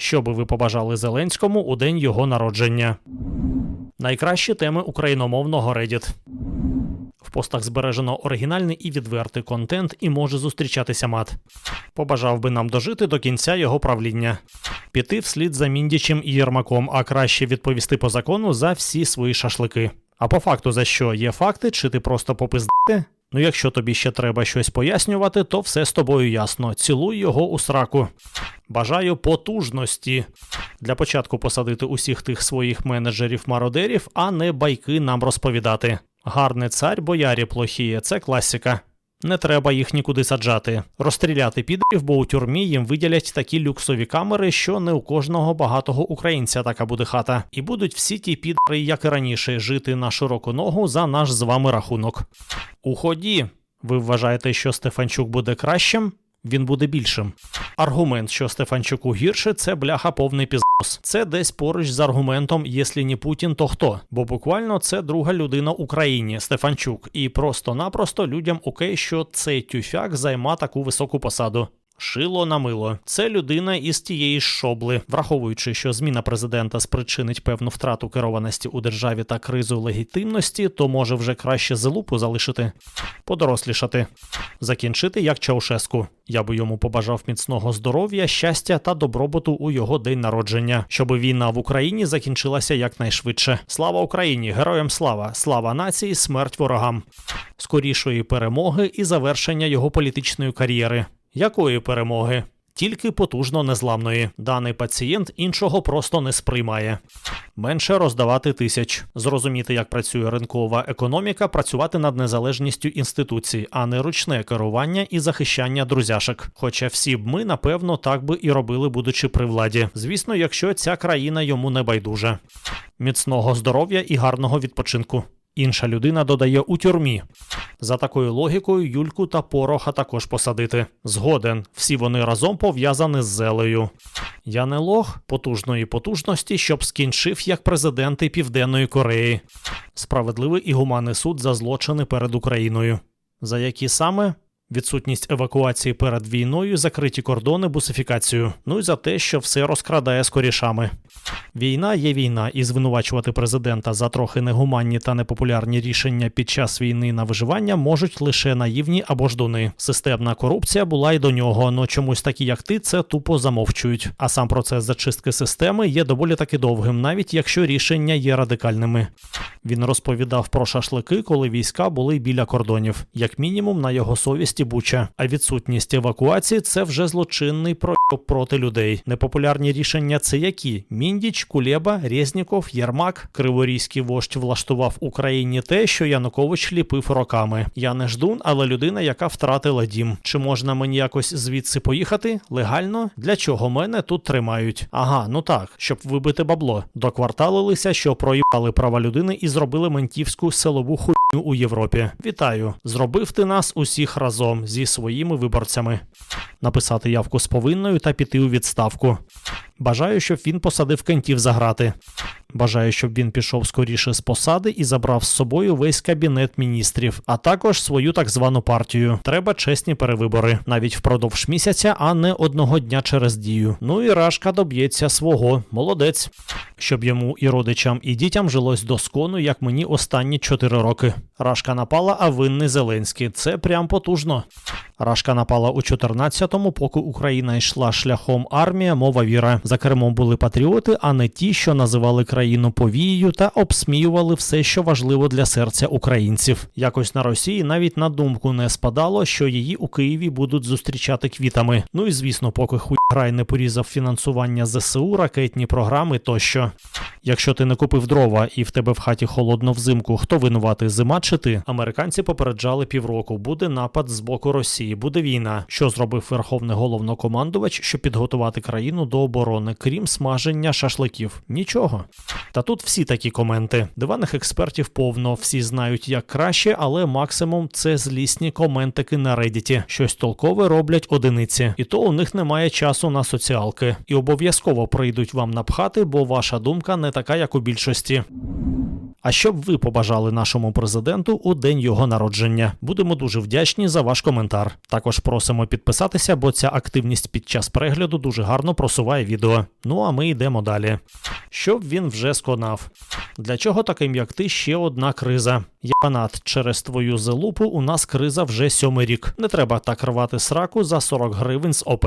Що би ви побажали Зеленському у день його народження? Найкращі теми україномовного Reddit. В постах збережено оригінальний і відвертий контент і може зустрічатися мат. Побажав би нам дожити до кінця його правління. Піти вслід за Міндічем і Єрмаком, а краще відповісти по закону за всі свої шашлики. А по факту за що є факти, чи ти просто попиздити? Ну, якщо тобі ще треба щось пояснювати, то все з тобою ясно. Цілуй його у сраку. Бажаю потужності. Для початку посадити усіх тих своїх менеджерів-мародерів, а не байки нам розповідати. Гарний цар боярі плохіє, це класика. Не треба їх нікуди саджати. Розстріляти підрів, бо у тюрмі їм виділять такі люксові камери, що не у кожного багатого українця така буде хата. І будуть всі ті підри, як і раніше, жити на широку ногу за наш з вами рахунок. У ході. Ви вважаєте, що Стефанчук буде кращим? Він буде більшим. Аргумент, що Стефанчуку гірше, це бляха повний піздос. Це десь поруч з аргументом «Єслі не Путін, то хто? Бо буквально це друга людина Україні, Стефанчук, і просто-напросто людям окей, що цей тюфяк займа таку високу посаду. Шило на мило. Це людина із тієї шобли, враховуючи, що зміна президента спричинить певну втрату керованості у державі та кризу легітимності, то може вже краще залупу залишити, подорослішати, закінчити як Чаушеску. Я би йому побажав міцного здоров'я, щастя та добробуту у його день народження, щоб війна в Україні закінчилася якнайшвидше. Слава Україні! Героям слава! Слава нації, смерть ворогам! Скорішої перемоги і завершення його політичної кар'єри. Якої перемоги? Тільки потужно незламної. Даний пацієнт іншого просто не сприймає. Менше роздавати тисяч, зрозуміти, як працює ринкова економіка, працювати над незалежністю інституцій, а не ручне керування і захищання друзяшек. Хоча всі б ми, напевно, так би і робили, будучи при владі. Звісно, якщо ця країна йому не байдужа. Міцного здоров'я і гарного відпочинку. Інша людина додає у тюрмі. За такою логікою, Юльку та Пороха також посадити. Згоден, всі вони разом пов'язані з зелею. Я не лох потужної потужності, щоб скінчив як президенти Південної Кореї. Справедливий і гуманний суд за злочини перед Україною. За які саме? Відсутність евакуації перед війною, закриті кордони, бусифікацію. Ну і за те, що все розкрадає скорішами. Війна є війна, і звинувачувати президента за трохи негуманні та непопулярні рішення під час війни на виживання можуть лише наївні або ждуни. Системна корупція була й до нього, но чомусь такі, як ти, це тупо замовчують. А сам процес зачистки системи є доволі таки довгим, навіть якщо рішення є радикальними. Він розповідав про шашлики, коли війська були біля кордонів, як мінімум на його совісті буча. А відсутність евакуації це вже злочинний пройоб проти людей. Непопулярні рішення це які? Міндіч, Кулеба, Резніков, Єрмак, Криворізький вождь влаштував Україні те, що Янукович ліпив роками. Я не ждун, але людина, яка втратила дім. Чи можна мені якось звідси поїхати? Легально? Для чого мене тут тримають? Ага, ну так, щоб вибити бабло. Докварталилися, що проїбали права людини і зробили ментівську силову хуйню у Європі. Вітаю! Зробив ти нас усіх разом зі своїми виборцями. Написати явку з повинною та піти у відставку. Бажаю, щоб він посадив кентів за грати. Бажаю, щоб він пішов скоріше з посади і забрав з собою весь кабінет міністрів, а також свою так звану партію. Треба чесні перевибори, навіть впродовж місяця, а не одного дня через дію. Ну і Рашка доб'ється свого. Молодець. Щоб йому і родичам, і дітям жилось доскону, як мені останні 4 роки. Рашка напала, а винний Зеленський. Це прям потужно. Рашка напала у 14-му, поки Україна йшла шляхом армія, мова віра. За кермом були патріоти, а не ті, що називали країну повією та обсміювали все, що важливо для серця українців. Якось на Росії навіть на думку не спадало, що її у Києві будуть зустрічати квітами. Ну і звісно, поки хуй грай не порізав фінансування ЗСУ, ракетні програми тощо. Якщо ти не купив дрова і в тебе в хаті холодно взимку, хто винуватий зима чи ти? Американці попереджали півроку. Буде напад з боку Росії, буде війна. Що зробив верховний головнокомандувач, щоб підготувати країну до оборони, крім смаження шашликів? Нічого. Та тут всі такі коменти. Диваних експертів повно, всі знають як краще, але максимум це злісні коментики на Reddit. Щось толкове роблять одиниці, і то у них немає часу на соціалки. І обов'язково прийдуть вам напхати, бо ваша думка не така, як у більшості. А що б ви побажали нашому президенту у день його народження? Будемо дуже вдячні за ваш коментар. Також просимо підписатися, бо ця активність під час перегляду дуже гарно просуває відео. Ну а ми йдемо далі. Щоб він вже сконав? Для чого таким, як ти, ще одна криза? Ябанат, через твою залупу у нас криза вже сьомий рік. Не треба так рвати сраку за 40 гривень з ОП.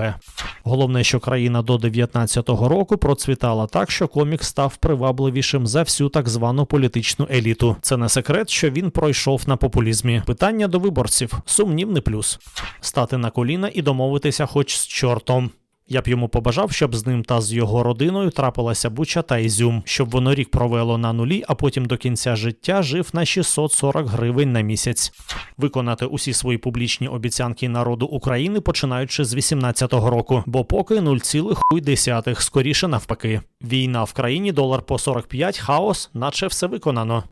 Головне, що країна до 19-го року процвітала так, що комік став привабливішим за всю так звану політичну еліту. Це не секрет, що він пройшов на популізмі. Питання до виборців сумнівний плюс. Стати на коліна і домовитися хоч з чортом. Я б йому побажав, щоб з ним та з його родиною трапилася буча та ізюм, щоб воно рік провело на нулі, а потім до кінця життя жив на 640 гривень на місяць. Виконати усі свої публічні обіцянки народу України починаючи з 18-го року, бо поки 0,1, скоріше навпаки. Війна в країні долар по 45, хаос, наче все виконано.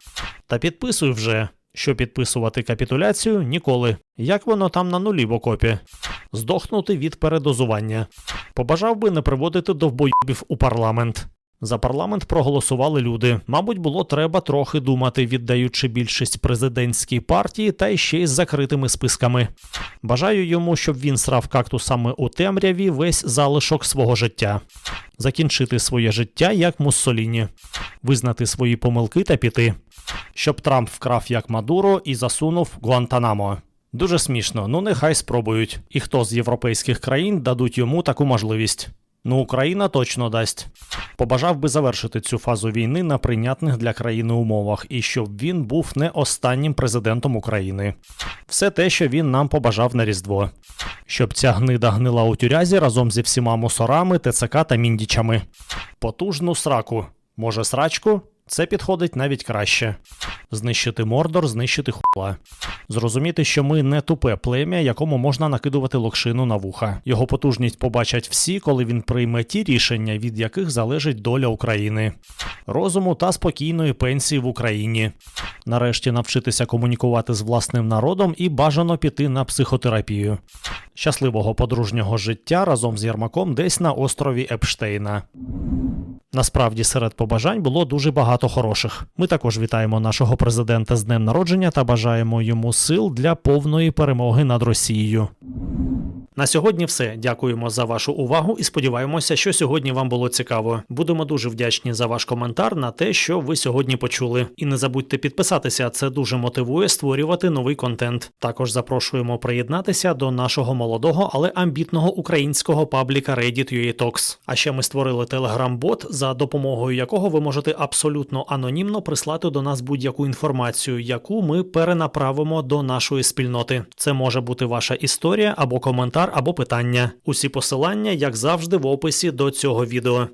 Та підписуй вже. Що підписувати капітуляцію ніколи. Як воно там на нулі в окопі? Здохнути від передозування. Побажав би не приводити довбойобів у парламент. За парламент проголосували люди. Мабуть, було треба трохи думати, віддаючи більшість президентській партії та ще й з закритими списками. Бажаю йому, щоб він срав кактусами у темряві весь залишок свого життя, закінчити своє життя як Муссоліні, визнати свої помилки та піти, щоб Трамп вкрав як Мадуро і засунув Гуантанамо. Дуже смішно, ну нехай спробують. І хто з європейських країн дадуть йому таку можливість? Ну, Україна точно дасть. Побажав би завершити цю фазу війни на прийнятних для країни умовах, і щоб він був не останнім президентом України. Все те, що він нам побажав на Різдво. Щоб ця гнида гнила у тюрязі разом зі всіма мусорами, ТЦК та міндічами. Потужну сраку. Може, срачку? Це підходить навіть краще. Знищити Мордор, знищити хула. Зрозуміти, що ми не тупе плем'я, якому можна накидувати локшину на вуха. Його потужність побачать всі, коли він прийме ті рішення, від яких залежить доля України, розуму та спокійної пенсії в Україні. Нарешті навчитися комунікувати з власним народом і бажано піти на психотерапію. Щасливого подружнього життя разом з Єрмаком десь на острові Епштейна. Насправді серед побажань було дуже багато хороших. Ми також вітаємо нашого президента з днем народження та бажаємо йому сил для повної перемоги над Росією. На сьогодні все. Дякуємо за вашу увагу і сподіваємося, що сьогодні вам було цікаво. Будемо дуже вдячні за ваш коментар на те, що ви сьогодні почули. І не забудьте підписатися, це дуже мотивує створювати новий контент. Також запрошуємо приєднатися до нашого молодого, але амбітного українського пабліка Reddit Talks. А ще ми створили телеграм-бот, за допомогою якого ви можете абсолютно анонімно прислати до нас будь-яку інформацію, яку ми перенаправимо до нашої спільноти. Це може бути ваша історія або коментар, або питання. Усі посилання, як завжди, в описі до цього відео.